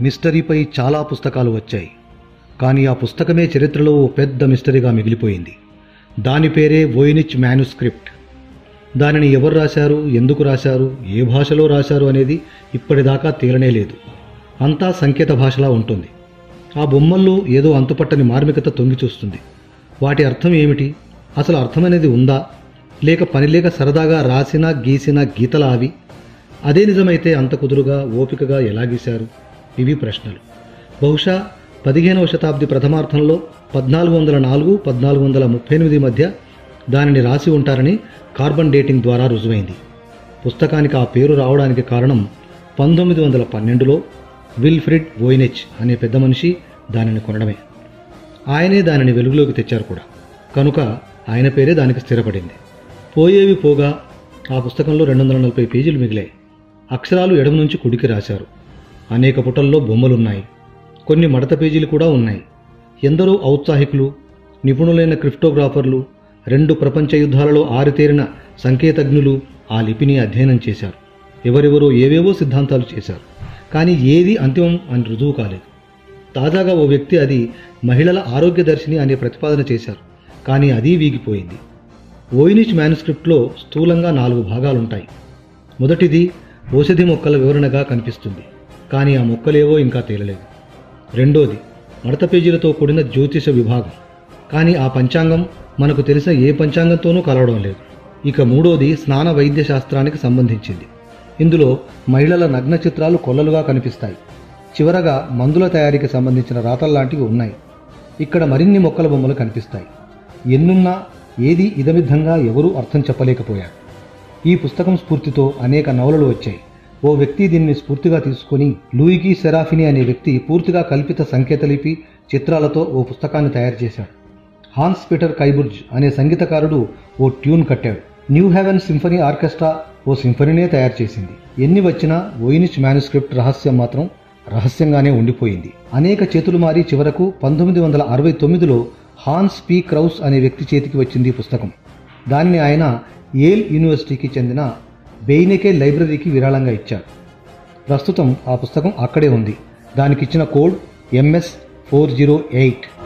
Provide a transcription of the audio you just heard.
మిస్టరీపై చాలా పుస్తకాలు వచ్చాయి. కానీ ఆ పుస్తకమే చరిత్రలో ఓ పెద్ద మిస్టరీగా మిగిలిపోయింది. దాని పేరే వోయినిచ్ మ్యానుస్క్రిప్ట్ దానిని ఎవరు రాశారు? ఎందుకు రాశారు? ఏ భాషలో రాశారు అనేది ఇప్పటిదాకా తేలనే లేదు. అంతా సంకేత భాషలా ఉంటుంది. ఆ బొమ్మల్లో ఏదో అంతుపట్టని మార్మికత తొంగి చూస్తుంది. వాటి అర్థం ఏమిటి? అసలు అర్థమనేది ఉందా? లేక పనిలేక సరదాగా రాసిన గీసిన గీతలా అవి అదే నిజమైతే అంత కుదురుగా ఓపికగా ఎలా గీశారు? ఇవి ప్రశ్నలు. బహుశా పదిహేనవ శతాబ్ది ప్రథమార్థంలో పద్నాలుగు వందల నాలుగు పద్నాలుగు వందల ముప్పై ఎనిమిది మధ్య దానిని రాసి ఉంటారని కార్బన్ డేటింగ్ ద్వారా రుజువైంది. పుస్తకానికి ఆ పేరు రావడానికి కారణం పంతొమ్మిది వందల పన్నెండులో విల్ఫ్రిడ్ వోయినెచ్ అనే పెద్ద మనిషి దానిని కొనడమే. ఆయనే దానిని వెలుగులోకి తెచ్చారు కూడా. కనుక ఆయన పేరే దానికి స్థిరపడింది. పోయేవి పోగా ఆ పుస్తకంలో రెండు వందల నలభై పేజీలు మిగిలాయి. అక్షరాలు ఎడమ నుంచి కుడికి రాశారు. అనేక పుటల్లో బొమ్మలున్నాయి. కొన్ని మడత పేజీలు కూడా ఉన్నాయి. ఎందరో ఔత్సాహికులు నిపుణులైన క్రిప్టోగ్రాఫర్లు రెండు ప్రపంచ యుద్ధాలలో ఆరితేరిన సంకేతజ్ఞులు ఆ లిపిని అధ్యయనం చేశారు. ఎవరెవరో ఏవేవో సిద్ధాంతాలు చేశారు. కానీ ఏది అంతిమం అని రుజువు కాలేదు. తాజాగా ఓ వ్యక్తి అది మహిళల ఆరోగ్య దర్శిని అనే ప్రతిపాదన చేశారు. కానీ అది వీగిపోయింది. ఓయినిచ్ మ్యానుస్క్రిప్ట్లో స్థూలంగా నాలుగు భాగాలుంటాయి. మొదటిది ఔషధి మొక్కల వివరణగా కనిపిస్తుంది. కానీ ఆ మొక్కలేవో ఇంకా తేలలేదు. రెండోది మడత పేజీలతో కూడిన జ్యోతిష విభాగం. కానీ ఆ పంచాంగం మనకు తెలిసిన ఏ పంచాంగంతోనూ కలవడం లేదు. ఇక మూడోది స్నాన వైద్య శాస్త్రానికి సంబంధించింది. ఇందులో మహిళల నగ్న చిత్రాలు కొల్లలుగా కనిపిస్తాయి. చివరగా మందుల తయారీకి సంబంధించిన రాతల్లాంటివి ఉన్నాయి. ఇక్కడ మరిన్ని మొక్కల బొమ్మలు కనిపిస్తాయి. ఎన్నున్నా ఏది ఇదమిద్ధంగా ఎవరూ అర్థం చెప్పలేకపోయారు. ఈ పుస్తకం స్ఫూర్తితో అనేక నవలలు వచ్చాయి. ఓ వ్యక్తి దీనిని స్ఫూర్తిగా తీసుకుని లూయికి సెరాఫిని అనే వ్యక్తి పూర్తిగా కల్పిత సంకేతలిపి చిత్రాలతో ఓ పుస్తకాన్ని తయారు చేశాడు. హాన్స్ పీటర్ కైబుర్జ్ అనే సంగీతకారుడు ఓ ట్యూన్ కట్టాడు. న్యూ హెవెన్ సింఫనీ ఆర్కెస్ట్రా ఓ సింఫనీనే తయారు చేసింది. ఎన్ని వచ్చినా ఓయినిచ్ మ్యానుస్క్రిప్ట్ రహస్యం మాత్రం రహస్యంగానే ఉండిపోయింది. అనేక చేతులు మారి చివరకు పంతొమ్మిది వందల అరవై తొమ్మిదిలో హాన్స్ పి. క్రౌస్ అనే వ్యక్తి చేతికి వచ్చింది పుస్తకం. దాన్ని ఆయన ఏల్ యూనివర్సిటీకి చెందిన బెయినెకే లైబ్రరీకి విరాళంగా ఇచ్చారు. ప్రస్తుతం ఆ పుస్తకం అక్కడే ఉంది. దానికిచ్చిన code MS four zero eight.